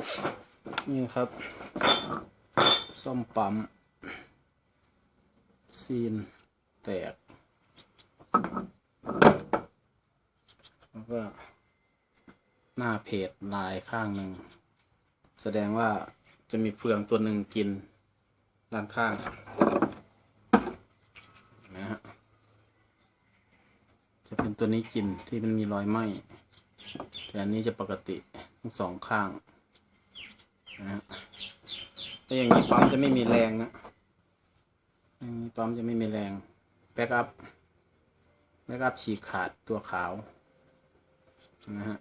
นี่ครับ ซ่อมปั๊ม ซีน แตก แล้วก็ หน้าเพจลายข้างหนึ่ง แสดงว่าจะมีเฟืองตัวหนึ่งกิน ด้านข้างนะฮะจะเป็นตัวนี้กินที่มันมีรอยไหม้แต่อันนี้จะปกติทั้งสองข้าง นะฮะแต่อย่างนี้ปั๊มจะไม่มีแรงนะอย่างนี้ปั๊มจะไม่มีแรงแบ็กอัพแบ็กอัพฉีกขาดตัวขาวนะฮะ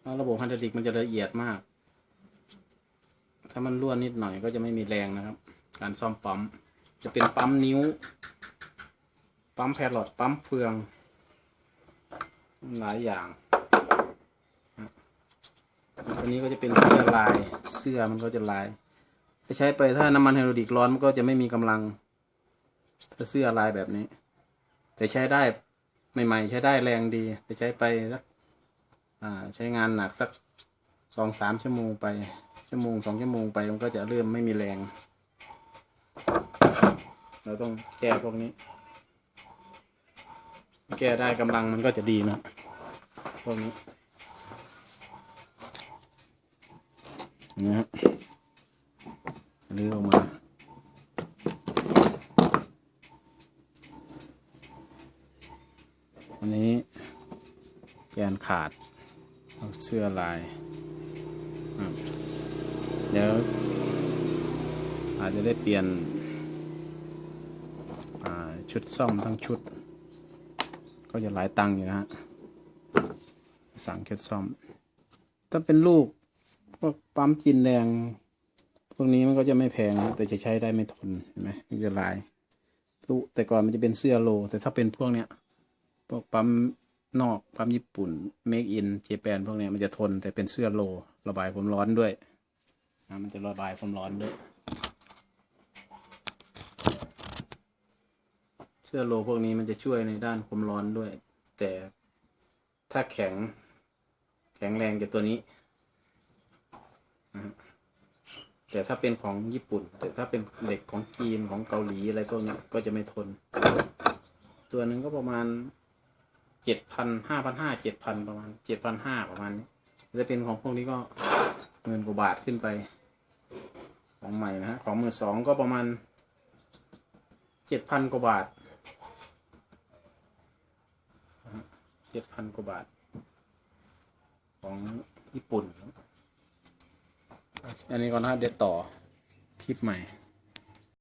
แล้วระบบฮันดดิกมันจะละเอียดมาก ถ้ามันรั่วนิดหน่อยก็จะไม่มีแรงนะครับ การซ่อมปั๊ม จะเป็นปั๊มนิ้ว ปั๊มแพรอดปั๊มเฟือง หลายอย่าง อันนี้ก็จะเป็นเสื้อลายเสื้อมันก็จะลายถ้าใช้ไปถ้าน้ำมันไฮโดรลิกร้อนมันก็จะไม่มีกำลังถ้าเสื้อลายแบบนี้ แต่ใช้ได้ใหม่ ๆ ใช้ได้แรงดีแต่ใช้ไปสักใช้งานหนักสักสองสามชั่วโมงไปชั่วโมงสองชั่วโมงไปมันก็จะเริ่มไม่มีแรง เราต้องแก้พวกนี้ แก้ได้กำลังมันก็จะดีนะพวกนี้ นะฮะเลื้อออกมาอันนี้แกนขาดเอาเสื้อลายอะเดี๋ยว อาจจะได้เปลี่ยนชุดซ่อมทั้งชุด ก็จะหลายตังค์อยู่นะฮะสั่งชุดซ่อม ถ้าเป็นลูก พวกปั๊มจินแรงพวกนี้มันก็จะไม่แพงนะแต่จะใช้ได้ไม่ทนเห็นไหมมันจะลายลูกแต่ก่อนมันจะเป็นเสื้อโล แต่ถ้าเป็นพวกเนี้ยพวกปั๊มนอกปั๊มญี่ปุ่น Make in Japan พวกเนี้ยมันจะทนแต่เป็นเสื้อโล ระบายความร้อนด้วยนะมันจะระบายความร้อนด้วย เสื้อโลพวกนี้มันจะช่วยในด้านความร้อนด้วย แต่ถ้าแข็งแข็งแรงจากตัวนี้นะฮะ แต่ถ้าเป็นของญี่ปุ่น แต่ถ้าเป็นเหล็กของจีนของเกาหลีอะไรพวกนี้ก็จะไม่ทน ตัวหนึ่งก็ประมาณเจ็ดพันห้าพันห้าเจ็ดพันประมาณเจ็ดพันห้าประมาณนี้ถ้าเป็นของพวกนี้ก็หมื่นกว่าบาทขึ้นไป ของใหม่นะฮะของมือสองก็ประมาณเจ็ดพันกว่าบาทเจ็ดพันกว่าบาท ของญี่ปุ่น อันนี้ก็น่าเดี๋ยวต่อคลิปใหม่